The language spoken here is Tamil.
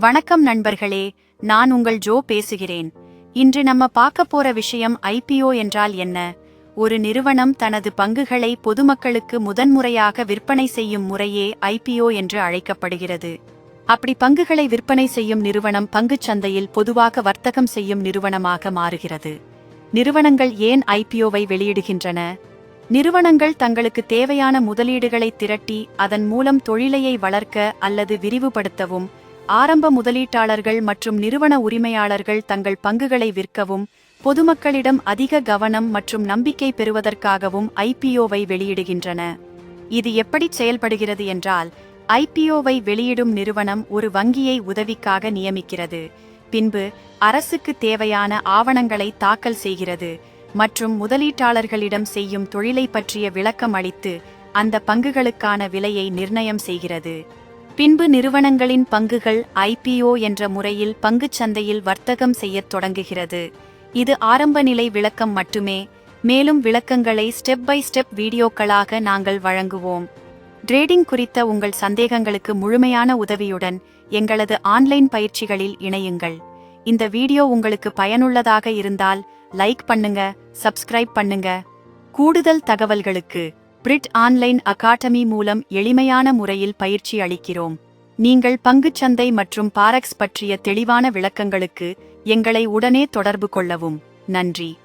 வணக்கம் நண்பர்களே நான் உங்கள் ஜோ பேசுகிறேன். இன்று நம்ம பார்க்க போற விஷயம் ஐபிஓ என்றால் என்ன? ஒரு நிறுவனம் தனது பங்குகளை பொதுமக்களுக்கு முதன்முறையாக விற்பனை செய்யும் முறையே ஐபிஓ என்று அழைக்கப்படுகிறது. அப்படி பங்குகளை விற்பனை செய்யும் நிறுவனம் பங்குச் சந்தையில் பொதுவாக வர்த்தகம் செய்யும் நிறுவனமாக மாறுகிறது. நிறுவனங்கள் ஏன் ஐபிஓவை வெளியிடுகின்றன? நிறுவனங்கள் தங்களுக்கு தேவையான முதலீடுகளை திரட்டி அதன் மூலம் தொழிலையை வளர்க்க அல்லது விரிவுபடுத்தவும் ஆரம்ப முதலீட்டாளர்கள் மற்றும் நிறுவன உரிமையாளர்கள் தங்கள் பங்குகளை விற்கவும் பொதுமக்களிடம் அதிக கவனம் மற்றும் நம்பிக்கை பெறுவதற்காகவும் ஐபிஓவை வெளியிடுகின்றன. இது எப்படி செயல்படுகிறது என்றால் ஐபிஓவை வெளியிடும் நிறுவனம் ஒரு வங்கியை உதவிக்காக நியமிக்கிறது. பின்பு அரசுக்கு தேவையான ஆவணங்களை தாக்கல் செய்கிறது மற்றும் முதலீட்டாளர்களிடம் செய்யும் தொழிலை பற்றிய விளக்கம் அளித்து அந்த பங்குகளுக்கான விலையை நிர்ணயம் செய்கிறது. பின்பு நிறுவனங்களின் பங்குகள் ஐபிஓ என்ற முறையில் பங்குச் சந்தையில் வர்த்தகம் செய்யத் தொடங்குகிறது. இது ஆரம்ப நிலை விளக்கம் மட்டுமே. மேலும் விளக்கங்களை ஸ்டெப் பை ஸ்டெப் வீடியோக்களாக நாங்கள் வழங்குவோம். ட்ரேடிங் குறித்த உங்கள் சந்தேகங்களுக்கு முழுமையான உதவியுடன் எங்களது ஆன்லைன் பயிற்சிகளில் இணையுங்கள். இந்த வீடியோ உங்களுக்கு பயனுள்ளதாக இருந்தால் லைக் பண்ணுங்க சப்ஸ்கிரைப் பண்ணுங்க. கூடுதல் தகவல்களுக்கு பிரிட் ஆன்லைன் அகாடமி மூலம் எளிமையான முறையில் பயிற்சி அளிக்கிறோம். நீங்கள் பங்குச்சந்தை மற்றும் பாரக்ஸ் பற்றிய தெளிவான விளக்கங்களுக்கு எங்களை உடனே தொடர்பு கொள்ளவும். நன்றி.